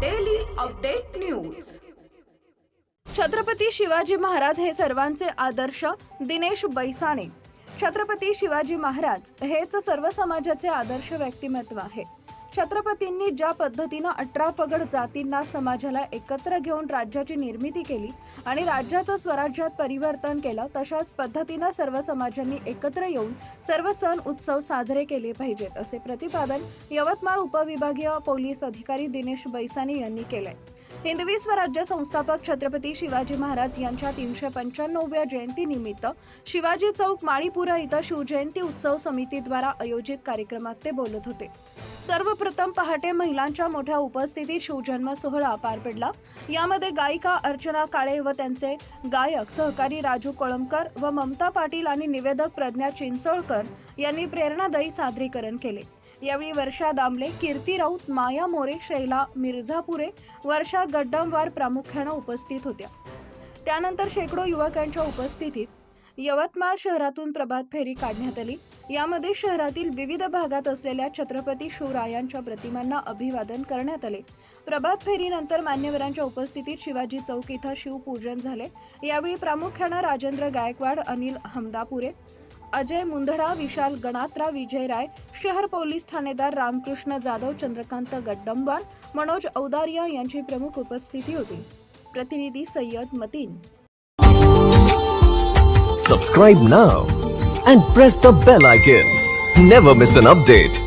Daily update news Chhatrapati Shivaji Maharaj हे सर्वांचे आदर्श दिनेश बैसाणे छत्रपती शिवाजी महाराज हेच सर्व समाजाचे आदर्श व्यक्तिमत्व आहे. छत्रपतींनी ज्या पद्धतीनं अठरा पगड जातींना समाजाला एकत्र घेऊन राज्याची निर्मिती केली आणि राज्याचं स्वराज्यात परिवर्तन केलं तशाच पद्धतीनं सर्व समाजांनी एकत्र येऊन सर्व सण उत्सव साजरे केले पाहिजेत असे प्रतिपादन यवतमाळ उपविभागीय पोलीस अधिकारी दिनेश बैसानी यांनी केलंय. हिंदवी स्वराज्य संस्थापक छत्रपती शिवाजी महाराज यांच्या तीनशे पंच्याण्णव्या जयंतीनिमित्त शिवाजी चौक माळीपुरा इथं शिवजयंती उत्सव समितीद्वारा आयोजित कार्यक्रमात ते बोलत होते. सर्वप्रथम पहाटे महिलांच्या मोठ्या उपस्थितीत शिवजन्म सोहळा पार पडला. यामध्ये गायिका अर्चना काळे व त्यांचे गायक सहकारी राजू कोळंबकर व ममता पाटील आणि निवेदक प्रज्ञा चिंचोळकर यांनी प्रेरणादायी सादरीकरण केले. यावेळी वर्षा दामले कीर्ती राऊत माया मोरे शैला मिर्झापुरे वर्षा गड्डमवार प्रामुख्यानं उपस्थित होत्या. त्यानंतर शेकडो युवकांच्या उपस्थितीत यवतमाळ शहरातून प्रभात फेरी काढण्यात आली. यामध्ये शहरातील विविध भागात असलेल्या छत्रपती शिवरायांच्या प्रतिमांना अभिवादन करण्यात आले. प्रभात फेरीनंतर मान्यवरांच्या उपस्थितीत शिवाजी चौक इथं शिवपूजन झाले. यावेळी प्रामुख्यानं राजेंद्र गायकवाड अनिल हमदापुरे अजय मुंधडा विशाल गणात्रा विजय राय शहर पोलीस ठाणेदार रामकृष्ण जाधव चंद्रकांत गड्डंबार मनोज औदारिया यांची प्रमुख उपस्थिती होती. प्रतिनिधी Syed Matin. Subscribe now and press the bell icon never miss an update